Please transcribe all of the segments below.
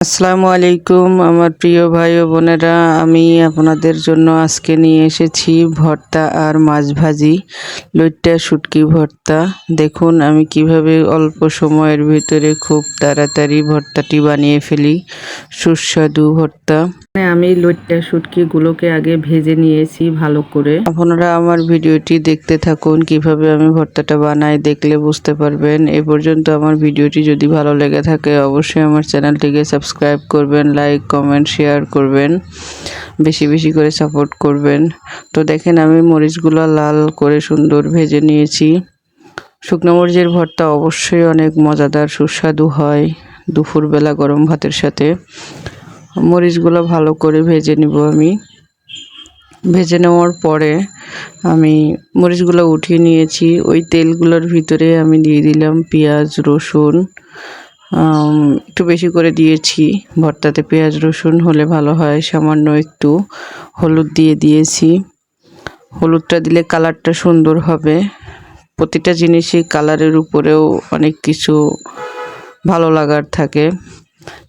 আসসালামু আলাইকুম, আমার প্রিয় ভাই ও বোনেরা। আমি আপনাদের জন্য আজকে নিয়ে এসেছি ভর্তা আর মাছ ভাজি, লইট্টা শুটকি ভর্তা। দেখুন, আমি কীভাবে অল্প সময়ের ভিতরে খুব তাড়াতাড়ি ভর্তাটি বানিয়ে ফেলি। সুস্বাদু ভর্তা। আমি লইট্টা শুটকিগুলোকে আগে ভেজে নিয়েছি ভালো করে। আপনারা আমার ভিডিওটি দেখতে থাকুন, কীভাবে আমি ভর্তাটা বানাই, দেখলে বুঝতে পারবেন। এ পর্যন্ত আমার ভিডিওটি যদি ভালো লেগে থাকে, অবশ্যই আমার চ্যানেলটিকে সাবস্ক্রাইব করবেন লাইক কমেন্ট শেয়ার করবেন, বেশি বেশি করে সাপোর্ট করবেন। তো দেখেন আমি মরিচগুলো লাল করে সুন্দর ভেজে নিয়েছি। শুকনো মরিচের ভর্তা অবশ্যই অনেক মজাদার, সুস্বাদু হয় দুপুরবেলা গরম ভাতের সাথে। মরিচগুলো ভালো করে ভেজে নিব আমি। ভেজে নেওয়ার পরে আমি মরিচগুলো উঠিয়ে নিয়েছি। ওই তেলগুলোর ভিতরে আমি দিয়ে দিলাম পেঁয়াজ, রসুন একটু বেশি করে দিয়েছি। ভর্তাতে পেঁয়াজ, রসুন হলে ভালো হয়। সামান্য একটু হলুদ দিয়ে দিয়েছি। হলুদটা দিলে কালারটা সুন্দর হবে। প্রতিটা জিনিসই কালারের উপরেও অনেক কিছু ভালো লাগার থাকে।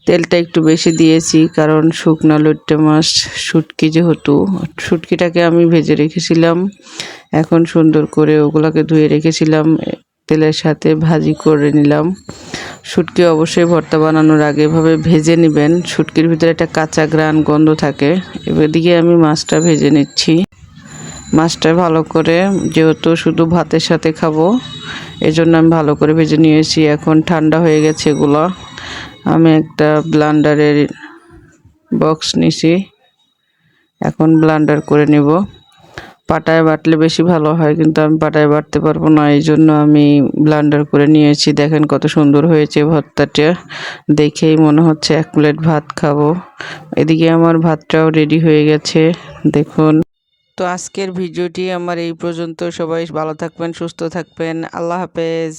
তেলটা একটু বেশি দিয়েছি, কারণ শুকনো লইট্টে মাছ, শুটকি যেহেতু, শুটকিটাকে আমি ভেজে রেখেছিলাম। এখন সুন্দর করে ওগুলোকে ধুয়ে রেখেছিলাম। তেলের সাথে ভাজি করে নিলাম। শুটকি অবশ্যই ভর্তা বানানোর আগে এভাবে ভেজে নেবেন। শুটকির ভিতরে একটা কাঁচা গ্রান গন্ধ থাকে। এদিকে আমি মাছটা ভেজে নিচ্ছি। মাছটা ভালো করে, যেহেতু শুধু ভাতের সাথে খাব, এজন্য আমি ভালো করে ভেজে নিয়েছি। এখন ঠান্ডা হয়ে গেছে এগুলো। আমি একটা ব্লান্ডারের বক্স নিছি। এখন ব্লান্ডার করে নেব। পাটায় বাটলে বেশি ভালো হয়, কিন্তু আমি পাটায় বাটতে পারব না, এই জন্য আমি ব্লান্ডার করে নিয়েছি। দেখেন কত সুন্দর হয়েছে ভর্তাটা। দেখেই মনে হচ্ছে এক প্লেট ভাত খাব। এদিকে আমার ভাতটাও রেডি হয়ে গেছে, দেখুন। তো আজকের ভিডিওটি আমার এই পর্যন্ত। সবাই ভালো থাকবেন, সুস্থ থাকবেন। আল্লাহ হাফেজ।